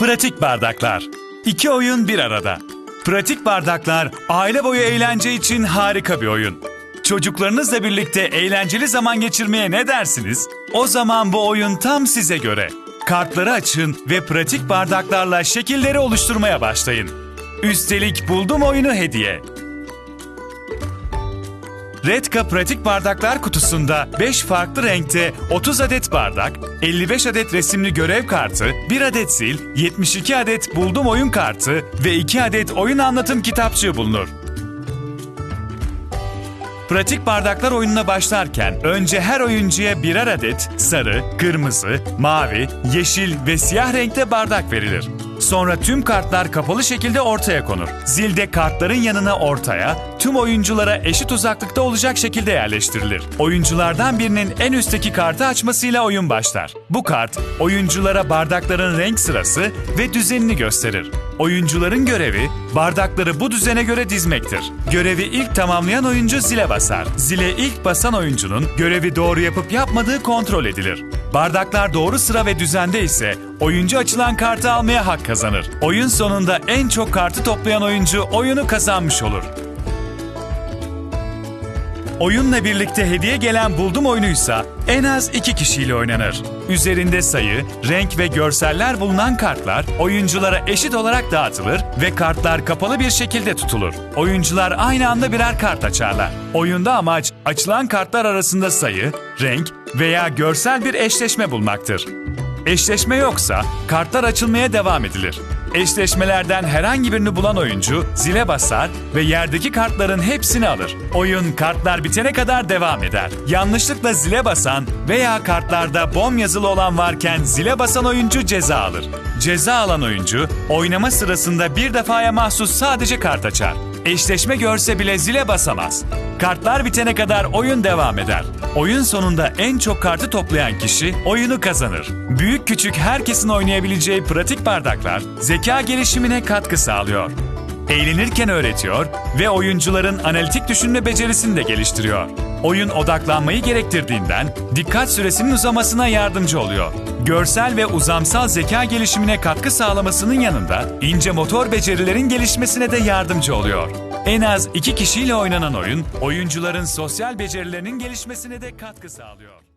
Pratik bardaklar. İki oyun bir arada. Pratik bardaklar aile boyu eğlence için harika bir oyun. Çocuklarınızla birlikte eğlenceli zaman geçirmeye ne dersiniz? O zaman bu oyun tam size göre. Kartları açın ve pratik bardaklarla şekilleri oluşturmaya başlayın. Üstelik buldum oyunu hediye. Redka pratik bardaklar kutusunda 5 farklı renkte 30 adet bardak, 55 adet resimli görev kartı, 1 adet zil, 72 adet buldum oyun kartı ve 2 adet oyun anlatım kitapçığı bulunur. Pratik bardaklar oyununa başlarken önce her oyuncuya birer adet sarı, kırmızı, mavi, yeşil ve siyah renkte bardak verilir. Sonra tüm kartlar kapalı şekilde ortaya konur. Zil de kartların yanına ortaya, tüm oyunculara eşit uzaklıkta olacak şekilde yerleştirilir. Oyunculardan birinin en üstteki kartı açmasıyla oyun başlar. Bu kart, oyunculara bardakların renk sırası ve düzenini gösterir. Oyuncuların görevi bardakları bu düzene göre dizmektir. Görevi ilk tamamlayan oyuncu zile basar. Zile ilk basan oyuncunun görevi doğru yapıp yapmadığı kontrol edilir. Bardaklar doğru sıra ve düzende ise oyuncu açılan kartı almaya hak kazanır. Oyun sonunda en çok kartı toplayan oyuncu oyunu kazanmış olur. Oyunla birlikte hediye gelen buldum oyunuysa en az iki kişiyle oynanır. Üzerinde sayı, renk ve görseller bulunan kartlar oyunculara eşit olarak dağıtılır ve kartlar kapalı bir şekilde tutulur. Oyuncular aynı anda birer kart açarlar. Oyunda amaç açılan kartlar arasında sayı, renk veya görsel bir eşleşme bulmaktır. Eşleşme yoksa kartlar açılmaya devam edilir. Eşleşmelerden herhangi birini bulan oyuncu zile basar ve yerdeki kartların hepsini alır. Oyun kartlar bitene kadar devam eder. Yanlışlıkla zile basan veya kartlarda bom yazılı olan varken zile basan oyuncu ceza alır. Ceza alan oyuncu oynama sırasında bir defaya mahsus sadece kart açar. Eşleşme görse bile zile basamaz. Kartlar bitene kadar oyun devam eder. Oyun sonunda en çok kartı toplayan kişi oyunu kazanır. Büyük küçük herkesin oynayabileceği pratik bardaklar zeka gelişimine katkı sağlıyor. Eğlenirken öğretiyor ve oyuncuların analitik düşünme becerisini de geliştiriyor. Oyun odaklanmayı gerektirdiğinden dikkat süresinin uzamasına yardımcı oluyor. Görsel ve uzamsal zeka gelişimine katkı sağlamasının yanında ince motor becerilerin gelişmesine de yardımcı oluyor. En az iki kişiyle oynanan oyun, oyuncuların sosyal becerilerinin gelişmesine de katkı sağlıyor.